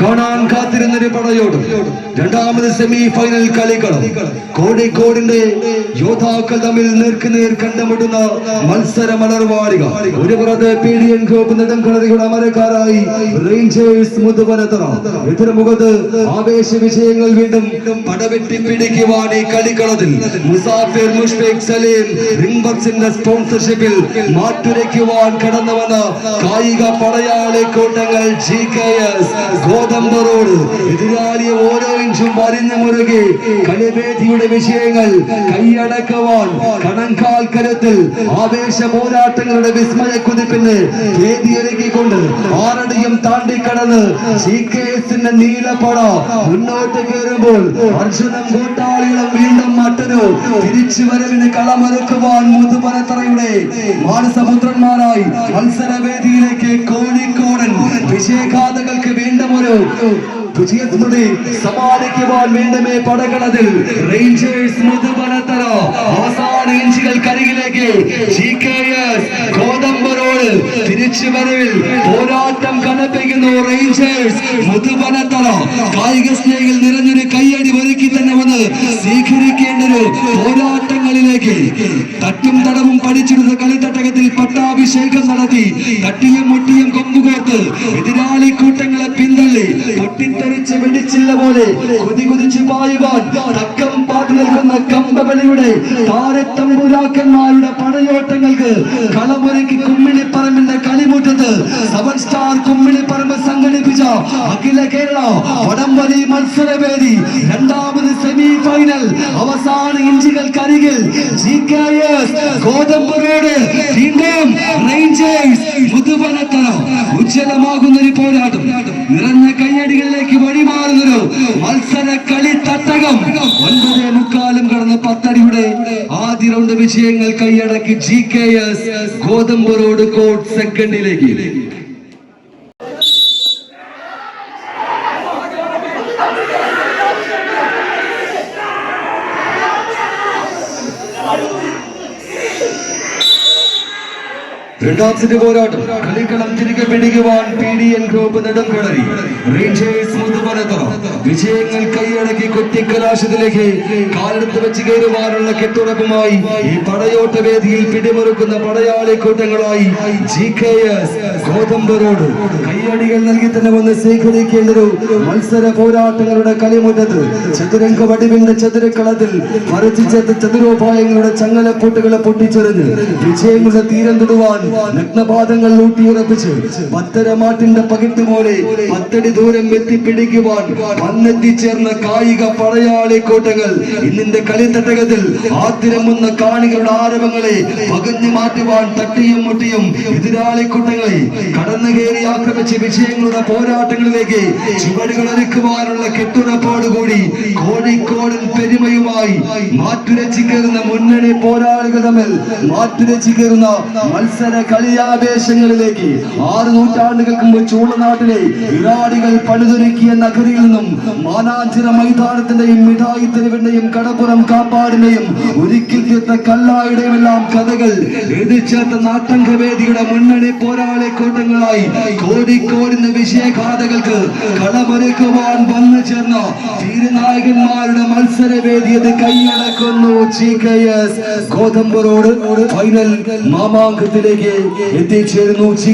കാണാൻ കാത്തിരുന്നൊരു പടയോട് രണ്ടാമത് semi final കളികളും കോഴിക്കോടിന്റെ യോദ്ധാക്കൾ തമ്മിൽ നേർക്കുനേർ കണ്ടുമുട്ടുന്ന മത്സര മലർവാടിക ഒരു പുറത്ത് പി ഡി എൻ ഗ്രൂപ്പ് നെടുംകളറിയുടെ അമരക്കാരായി റേഞ്ചേഴ്സ് മുതുവനത്തറ എതിർമുഖത്ത് ആവേശ വിജയങ്ങൾ വീണ്ടും പടവെട്ടി പിടിക്കുവാൻ ഈ കളിക്കളത്തിൽ മുസാഫിർ മുഷ്ഫിഖ് സലീം റിംഗ് ബക്സിന്റെ സ്പോൺസർഷിപ്പിൽ മാറ്റുരയ്ക്കുവാൻ കടന്നു വന്ന കായിക പടയാളി കൂട്ടങ്ങൾ ജി കെ എസ് ഗോതമ്പറോട് എതിരാളിയെ ഓരോ ഇഞ്ചും വരിഞ്ഞു മുറുകി കളിവേദിയുടെ വിഷയങ്ങൾ കൈയടക്കുവാൻ കണങ്കാൽ കരത്തിൽ ആവേശ പോരാട്ടങ്ങളുടെ വിസ്മയ കുതിപ്പിന് വേദിയൊരുക്കിക്കൊണ്ട് ആറടിയും താണ്ടിക്കടന്ന് സി കെ എസിന്റെ നീലപ്പട മുന്നോട്ട് കയറുമ്പോൾ അർജുനം കൂട്ടാളികളും വീണ്ടും മറ്റൊരു തിരിച്ചു വരവിന് കളമൊരുക്കുവാൻ മുതുപരത്തറയുടെ മാനസപുത്രന്മാരായി മത്സരവേദിയിലേക്ക് കോഴിക്കോടൻ ഒരു വിജയസ്മൃതി സമാപിക്കുവാൻ വീണ്ടുമേ പടകളതിൽ റേഞ്ചേഴ്സ് മുതുപരത്തറ അവസാന ഇഞ്ചുകൾ കരികിലേക്ക് ജി കെ എസ് ഗോതമ്പറോട് തിരിച്ചു വരവിൽ പോരാട്ടം കനപ്പിക്കുന്നു റേഞ്ചേഴ്സ് മുതുപനത്തറ കായിക സ്നേഹിൽ നിറഞ്ഞൊരു കയ്യടി ഒരുക്കി തന്നെ വന്ന് സ്വീകരിക്കേണ്ട ഒരു പോരാട്ടങ്ങളിലേക്ക് തട്ടും തടവും പഠിച്ചെടുത്ത കളിത്തട്ടകത്തിൽ പട്ടാഭിഷേകം നടത്തി തട്ടിയും മുട്ടിയും കൊമ്പുകോർത്ത് എതിരാളി കൂട്ടങ്ങളെ പിന്തള്ളി പൊട്ടിത്തെറിച്ച് വെടിച്ചില്ല പോലെ കൊതി കുതിച്ച് പായുവാൻ തക്കം പാത്തു നിൽക്കുന്ന കമ്പവലിയുടെ താരത്തമ്പുരാക്കന്മാരുടെ പടയോട്ടങ്ങൾക്ക് കളമൊരുക്കി കുമ്മിണിപ്പറമ്പിന്റെ കളിമുറ്റത്ത് സെവൻ സ്റ്റാർ കുമ്മിണിപ്പറമ്പ് സംഘടിപ്പിച്ച അഖില കേരള വടംവലി മത്സരവേദി രണ്ടാമത് സെമി ഫൈനൽ അവസാന ഇഞ്ചുകൾ കരികിൽ ജി കെ എസ് ഗോതമ്പുറോട് വീണ്ടും റേഞ്ചേഴ്സ് മുതുവനത്തറ ഉജ്ജ്വലമാകുന്ന ഒരു പോരാട്ടം കയ്യടികളിലേക്ക് വഴിമാറുന്നൊരു മത്സര കളി തട്ടകം. ഒൻപതേ മുക്കാലും കടന്ന് പത്തടിയുടെ ആദ്യ റൗണ്ട് വിജയങ്ങൾ കൈയടക്കി ജി കെ എസ് ഗോതമ്പുറോട് കോട്ട് സെക്കൻഡിലേക്ക് രണ്ടാം സെറ്റ് പോരാട്ടം. കളിക്കളം തിരികെ പിടിക്കുവാൻ P D N group Nedumkulari വിജയങ്ങൾ കൈയടക്കി കൊട്ടിക്കലാശത്തിലേക്ക് കാലെടുത്ത് വെച്ച് കയറുവാനുള്ള കെട്ടുറപ്പുമായി ഈ പടയോട്ട വേദിയിൽ പിടിമുറുക്കുന്ന പടയാളി കൂട്ടങ്ങളായി ജി കെ എസ് ഗോതമ്പരോട് കൈയടികൾ നൽകി തന്നെ വന്ന് സ്വീകരിക്കേണ്ടൊരു മത്സര പോരാട്ടങ്ങളുടെ കളിമുറ്റത്ത് ചതുരംഗ വടിവിന്റെ ചതുരക്കളത്തിൽ മറിച്ചിച്ചെത്ത ചതുരോപായങ്ങളുടെ ചങ്ങലക്കൂട്ടുകളെ പൊട്ടിച്ചെറിഞ്ഞ് വിജയങ്ങളുടെ തീരം തൊടുവാൻ നഗ്നപാദങ്ങൾ ഊട്ടിയുറപ്പിച്ച് പത്തരമാട്ടിന്റെ പകിട്ട് പോലെ പത്തടി ദൂരം എത്തിപ്പിടിക്കുവാൻ വന്നെത്തിച്ചേർന്ന കായിക പടയാളി കൂട്ടങ്ങൾ ഇന്നിന്റെ കളിത്തട്ടകത്തിൽ ആത്തിരമുന്ന കാണികളുടെ ആരവങ്ങളെ പകഞ്ഞു മാറ്റുവാൻ തട്ടിയും മുട്ടിയും എതിരാളി കൂട്ടങ്ങളെ കടന്നു കയറി ആക്രമിച്ച് വിജയങ്ങളുടെ പോരാട്ടങ്ങളിലേക്ക് ചുവടുകൾ ഒരുക്കുവാനുള്ള കെട്ടുറപ്പോടുകൂടി കോഴിക്കോടൻ പെരുമയുമായി മാറ്റുരച്ചു കയറുന്ന മുന്നണി പോരാളികൾ തമ്മിൽ മാറ്റുരച്ചു കയറുന്ന മത്സര കളിയാവേശങ്ങളിലേക്ക് ആറ് നൂറ്റാണ്ടുകൾക്ക് മുമ്പ് ചൂളനാട്ടിലെ ഇറാടികൾ പണിതൊരുക്കിയ നഗരിയിൽ നിന്നും മാനാഞ്ചിറ മൈതാനത്തിന്റെയും മിഠായി തെരുവിന്റെയും കടപ്പുറം കാപ്പാടിന്റെയും ഒരിക്കൽ തീർത്ത കല്ലായുടെയും എല്ലാം കഥകൾ എതിർച്ചേർത്ത നാട്ടംഗവേദിയുടെ മുന്നണി പോരാളി കൂട്ടങ്ങളായി കോടിക്കോടിന്റെ വിഷയഗാഥകൾക്ക് കളമൊരുക്കുവാൻ വന്നു ചേർന്ന തീരനായകന്മാരുടെ മത്സരവേദി അത് കൈയടക്കുന്നു. ജി കെ എസ് ഫൈനൽ മാമാങ്കത്തിലേക്ക് എത്തിച്ചേരുന്നു ജി